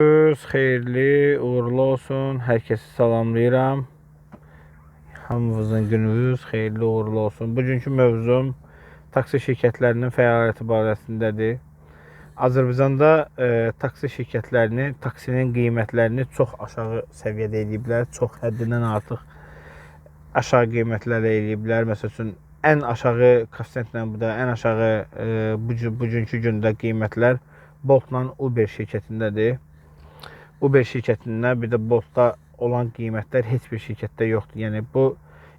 Gününüz xeyirli, uğurlu olsun. Hər kəsi salamlayıram. Hamınızın gününüz xeyirli, uğurlu olsun. Bugünkü mövzum taksi şirkətlərinin fəaliyyəti barəsindədir. Azərbaycanda e, taksi şirkətlərini, taksinin qiymətlərini çox aşağı səviyyədə eləyiblər. Çox həddindən artıq aşağı qiymətlərlə eləyiblər. Məsəl üçün ən aşağı koeffisientlə bu da ən aşağı e, bu bugünkü gündə qiymətlər Boltla Uber şirkətindədir. Uber şirkətində bir də Boltda olan qiymətlər heç bir şirkətdə yoxdur. Yəni bu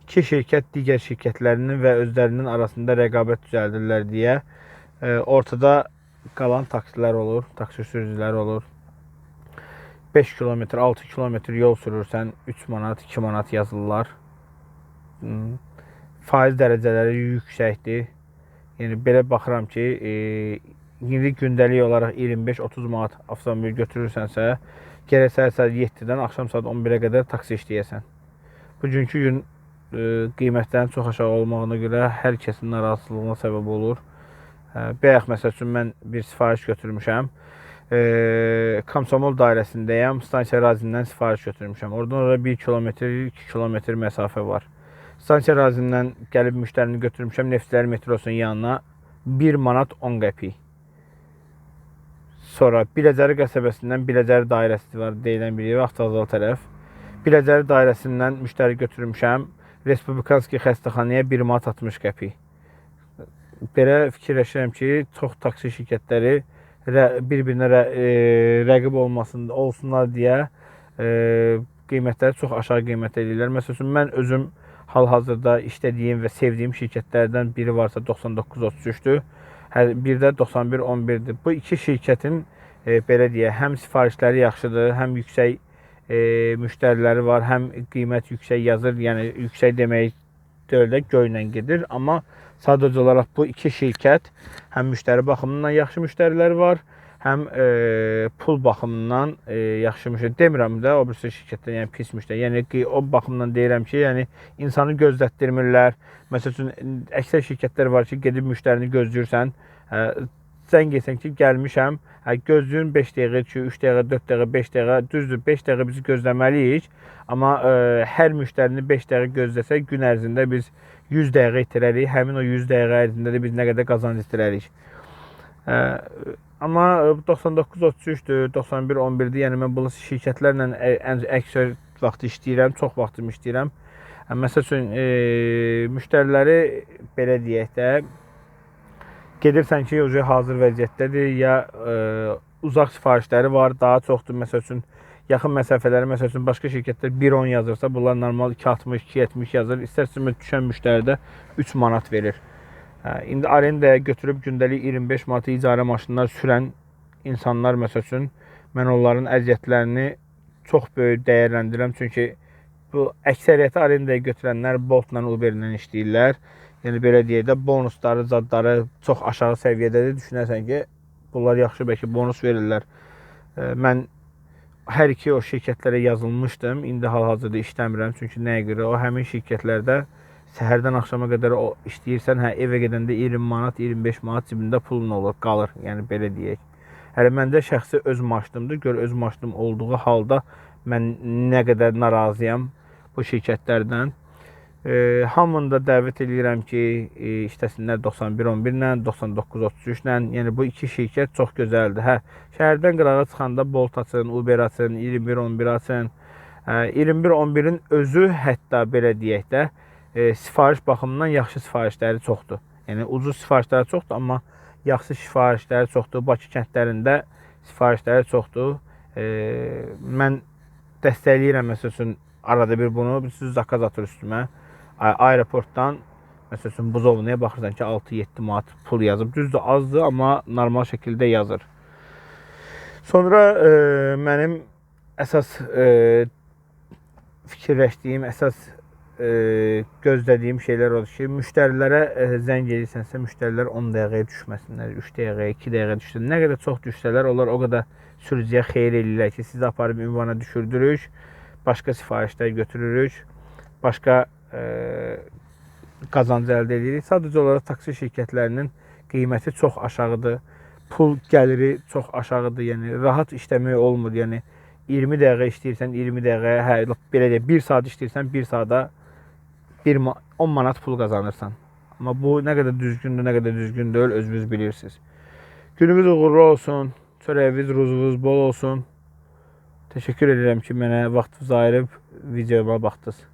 iki şirkət digər şirkətlərinin və özlərinin arasında rəqabət düzəldirlər deyə e, ortada qalan taksilər olur, taksi sürücüləri olur. 5 kilometr, 6 kilometr yol sürürsən 3 manat, 2 manat yazırlar. Faiz dərəcələri yüksəkdir. Yəni belə baxıram ki, e, indi gündəlik olaraq 25-30 manat avtomobil götürürsənsə, gərək səhər saat 7-dən axşam saat 11-ə qədər taksi işləyəsən. Bugünkü gün e, qiymətlərin çox aşağı olmağına görə hər kəsin narazılığına səbəb olur. E, bayaq məsəl üçün mən bir sifariş götürmüşəm. E, Komsomol dairəsindəyəm. Stansiya ərazisindən sifariş götürmüşəm. Oradan oraya 1 kilometr, 2 kilometr məsafə var. Stansiya ərazisindən gəlib müştərini götürmüşəm Neftçilər metrosunun yanına 1 manat 10 qəpik. Sonra Biləcəri qəsəbəsindən Biləcəri dairəsi var deyilən bir yer avtovokzal tərəf. Biləcəri dairəsindən müştəri götürmüşəm. Respublikanski xəstəxanaya 1 manat 60 qəpik. Belə fikirləşirəm ki, çox taksi şirkətləri bir-birinə rə, e, rəqib olmasın olsunlar deyə e, qiymətləri çox aşağı qiymət eləyirlər. Məsəl üçün mən özüm hal-hazırda işlədiyim və sevdiyim şirkətlərdən biri varsa 9933-dür. Hər bir də 9111-dir. Bu iki şirkətin e, belə deyə həm sifarişləri yaxşıdır, həm yüksək e, müştəriləri var, həm qiymət yüksək yazır. Yəni yüksək demək deyil də göylə gedir, amma sadəcə olaraq bu iki şirkət həm müştəri baxımından yaxşı müştəriləri var, həm e, pul baxımından e, yaxşı müştəri demirəm də o birisi şirkətdən yəni pis müştəri. Yəni ki, o baxımdan deyirəm ki, yəni insanı gözlətdirmirlər. Məsəl üçün əksər şirkətlər var ki, gedib müştərini gözləyirsən, hə, zəng etsən ki, gəlmişəm, hə, gözləyin 5 dəqiqə, 2, 3 dəqiqə, 4 dəqiqə, 5 dəqiqə, düzdür, 5 dəqiqə biz gözləməliyik. Amma ə, hər müştərini 5 dəqiqə gözləsək, gün ərzində biz 100 dəqiqə itirərik. Həmin o 100 dəqiqə ərzində də biz nə qədər qazanc itirərik. Ə, amma 99-33-dür, 91-11-dir. Yəni mən bu şirkətlərlə əksər vaxt işləyirəm, çox vaxtım işləyirəm. Məsəl üçün e, müştəriləri belə deyək də gedirsən ki, oje hazır vəziyyətdədir ya e, uzaq sifarişləri var, daha çoxdur. Məsəl üçün yaxın məsafələri, məsəl üçün başqa şirkətlər 1.10 yazırsa, bunlar normal 2.60, 2.70 yazır. İstərsə düşən müştəridə 3 manat verir. Hə, indi arendaya götürüb gündəlik 25 manata icarə maşınlar sürən insanlar məsəl üçün mən onların əziyyətlərini çox böyük dəyərləndirirəm. Çünki bu əksəriyyəti arendaya götürənlər Bolt-la, Uber-lə işləyirlər. Yəni belə deyək də bonusları, zadları çox aşağı səviyyədədir. Düşünərsən ki, bunlar yaxşı bəlkə bonus verirlər. E, Mən hər iki o şirkətlərə yazılmışdım. İndi hal-hazırda işləmirəm. Çünki nəyə görə? O həmin şirkətlərdə səhərdən axşama qədər o işləyirsən, hə evə gedəndə 20 manat, 25 manat cibində pulun olur, qalır. Yəni belə deyək. Hələ məndə şəxsi öz maşınımdır. Gör öz maşınım olduğu halda mən nə qədər narazıyam bu şirkətlərdən. E, hamını da dəvət edirəm ki, e, işləsinlər 9111 ilə, 9933 ilə. Yəni bu iki şirkət çox gözəldir. Hə, şəhərdən qırağa çıxanda Bolt açın, Uber açın, 2111 açın. E, 2111-in özü hətta belə deyək də, e, sifariş baxımından yaxşı sifarişləri çoxdur. Yəni ucuz sifarişləri çoxdur, amma yaxşı sifarişləri çoxdur. Bakı kəndlərində sifarişləri çoxdur. E, mən dəstəkləyirəm məsəl üçün arada bir bunu siz zakaz atır üstümə. Aeroportdan məsəl üçün buzovnaya baxırsan ki 6-7 manat pul yazıb. Düzdür azdır, amma normal şəkildə yazır. Sonra e, mənim əsas e, fikirləşdiyim, əsas e, gözlədiyim şeylər odur ki, müştərilərə e, zəng edirsənsə, müştərilər 10 dəqiqəyə düşməsinlər, 3 dəqiqəyə, 2 dəqiqə düşsün. Nə qədər çox düşsələr, onlar o qədər sürücüyə xeyir eləyirlər ki, sizi aparıb ünvana düşürdürük, başqa sifarişlər götürürük, başqa e, qazanc əldə edirik. Sadəcə olaraq taksi şirkətlərinin qiyməti çox aşağıdır. pul gəliri çox aşağıdır. Yəni rahat işləmək olmur. Yəni 20 dəqiqə işləyirsən, 20 dəqiqə, hə, belə deyə 1 saat işləyirsən, 1 saata 1 10 manat pul qazanırsan. Amma bu nə qədər düzgündür, nə qədər düzgün deyil, özünüz bilirsiniz. Gününüz uğurlu olsun. Çörəyiniz, ruzunuz bol olsun. Təşəkkür edirəm ki, mənə vaxtınızı ayırıb videoma baxdınız.